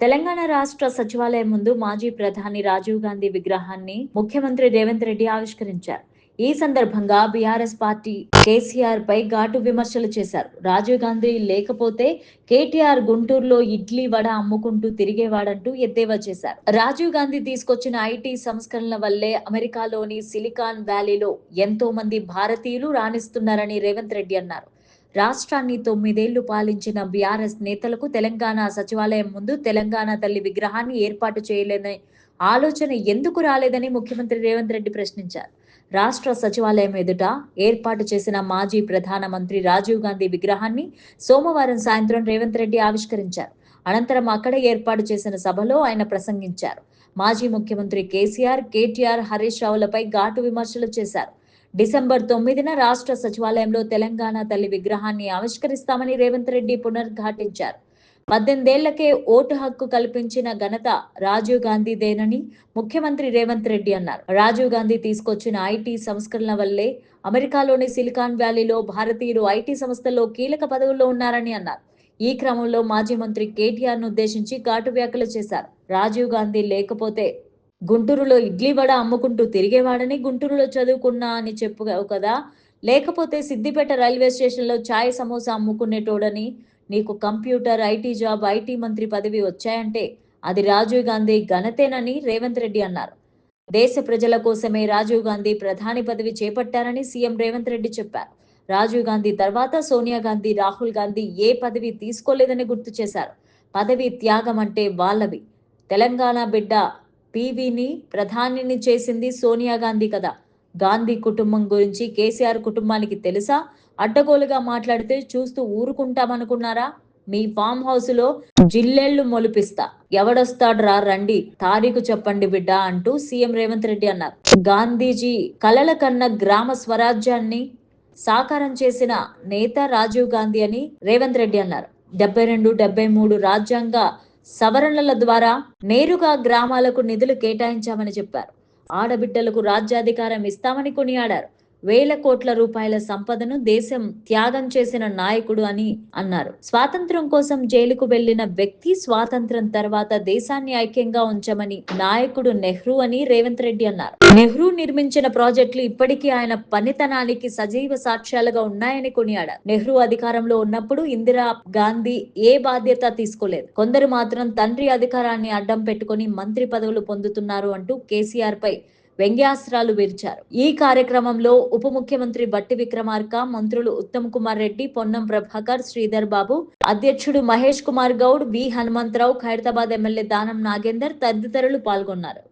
తెలంగాణ రాష్ట్ర సచివాలయం ముందు మాజీ ప్రధాని రాజీవ్ గాంధీ విగ్రహాన్ని ముఖ్యమంత్రి రేవంత్ రెడ్డి ఆవిష్కరించారు. ఈ సందర్భంగా బీఆర్ఎస్ పార్టీ కేసీఆర్ పై ఘాటు విమర్శలు చేశారు. రాజీవ్ గాంధీ లేకపోతే కేటీఆర్ గుంటూరులో ఇడ్లీ వడ అమ్ముకుంటూ తిరిగేవాడంటూ ఎద్దేవా చేశారు. రాజీవ్ గాంధీ తీసుకొచ్చిన ఐటీ సంస్కరణల వల్లే అమెరికాలోని సిలికాన్ వ్యాలీలో ఎంతో మంది భారతీయులు రాణిస్తున్నారని రేవంత్ రెడ్డి అన్నారు. రాష్ట్రాన్ని తొమ్మిదేళ్ళు పాలించిన బీఆర్ఎస్ నేతలకు తెలంగాణ సచివాలయం ముందు తెలంగాణ తల్లి విగ్రహాన్ని ఏర్పాటు చేయలేని ఆలోచన ఎందుకు రాలేదని ముఖ్యమంత్రి రేవంత్ రెడ్డి ప్రశ్నించారు. రాష్ట్ర సచివాలయం ఎదుట ఏర్పాటు చేసిన మాజీ ప్రధానమంత్రి రాజీవ్ గాంధీ విగ్రహాన్ని సోమవారం సాయంత్రం రేవంత్ రెడ్డి ఆవిష్కరించారు. అనంతరం అక్కడే ఏర్పాటు చేసిన సభలో ఆయన ప్రసంగించారు. మాజీ ముఖ్యమంత్రి కేసీఆర్ కేటీఆర్ హరీష్ రావులపై ఘాటు విమర్శలు చేశారు. డిసెంబర్ తొమ్మిదిన రాష్ట్ర సచివాలయంలో తెలంగాణ తల్లి విగ్రహాన్ని ఆవిష్కరిస్తామని రేవంత్ రెడ్డి పునర్ఘాటించారు. పద్దెనిమిదేళ్ళకే ఓటు హక్కు కల్పించిన ఘనత రాజీవ్ గాంధీదేనని ముఖ్యమంత్రి రేవంత్ రెడ్డి అన్నారు. రాజీవ్ గాంధీ తీసుకొచ్చిన ఐటీ సంస్కరణల వల్లే అమెరికాలోని సిలికాన్ వ్యాలీలో భారతీయులు ఐటీ సంస్థల్లో కీలక పదవుల్లో ఉన్నారని అన్నారు. ఈ క్రమంలో మాజీ మంత్రి కేటీఆర్ను ఉద్దేశించి ఘాటు వ్యాఖ్యలు చేశారు. రాజీవ్ గాంధీ లేకపోతే గుంటూరులో ఇడ్లీ వడ అమ్ముకుంటూ తిరిగేవాడని గుంటూరులో చదువుకున్నా అని చెప్పు కదా. లేకపోతే సిద్దిపేట రైల్వే స్టేషన్లో ఛాయ్ సమోసా అమ్ముకునేటోడని నీకు కంప్యూటర్ ఐటీ జాబ్ ఐటీ మంత్రి పదవి వచ్చాయంటే అది రాజీవ్ గాంధీ ఘనతేనని రేవంత్ రెడ్డి అన్నారు. దేశ ప్రజల కోసమే రాజీవ్ గాంధీ ప్రధాని పదవి చేపట్టారని సీఎం రేవంత్ రెడ్డి చెప్పారు. రాజీవ్ గాంధీ తర్వాత సోనియా గాంధీ రాహుల్ గాంధీ ఏ పదవి తీసుకోలేదని గుర్తు చేశారు. పదవి త్యాగం అంటే వాళ్ళవి. తెలంగాణ బిడ్డ పీవీని ప్రధానిని చేసింది సోనియా గాంధీ కదా. గాంధీ కుటుంబం గురించి కేసీఆర్ కుటుంబానికి తెలుసా? అడ్డగోలుగా మాట్లాడితే చూస్తూ ఊరుకుంటామనుకున్నారా? మీ ఫామ్ హౌస్లో జిల్లెళ్ళు మొలిపిస్తా. ఎవడొస్తాడు రా రండి. తారీఖు చెప్పండి బిడ్డ అంటూ సీఎం రేవంత్ రెడ్డి అన్నారు. గాంధీజీ కలల కన్న గ్రామ స్వరాజ్యాన్ని సాకారం చేసిన నేత రాజీవ్ గాంధీ అని రేవంత్ రెడ్డి అన్నారు. డెబ్బై రెండు డెబ్బై మూడు రాజ్యాంగ సవరణల ద్వారా నేరుగా గ్రామాలకు నిధులు కేటాయించామని చెప్పారు. ఆడబిడ్డలకు రాజ్యాధికారం ఇస్తామని కొనియాడారు. వేల కోట్ల రూపాయల సంపదను దేశం త్యాగం చేసిన నాయకుడు అని అన్నారు. స్వాతంత్రం కోసం జైలుకు వెళ్ళిన వ్యక్తి స్వాతంత్రం తర్వాత దేశాన్ని ఐక్యంగా ఉంచమని నాయకుడు నెహ్రూ అని రేవంత్ రెడ్డి అన్నారు. నెహ్రూ నిర్మించిన ప్రాజెక్టులు ఇప్పటికీ ఆయన పనితనానికి సజీవ సాక్ష్యాలుగా ఉన్నాయని కొనియాడారు. నెహ్రూ అధికారంలో ఉన్నప్పుడు ఇందిరా గాంధీ ఏ బాధ్యత తీసుకోలేదు. కొందరు మాత్రం తండ్రి అధికారాన్ని అడ్డం పెట్టుకుని మంత్రి పదవులు పొందుతున్నారు అంటూ కేసీఆర్ పై వ్యంగ్యాస్త్రాలు విరిచారు. ఈ కార్యక్రమంలో ఉప ముఖ్యమంత్రి బట్టి విక్రమార్క మంత్రులు ఉత్తమ్ కుమార్ రెడ్డి పొన్నం ప్రభాకర్ శ్రీధర్ బాబు అధ్యక్షుడు మహేష్ కుమార్ గౌడ్ వి హనుమంతరావు ఖైరతాబాద్ ఎమ్మెల్యే దానం నాగేందర్ తదితరులు పాల్గొన్నారు.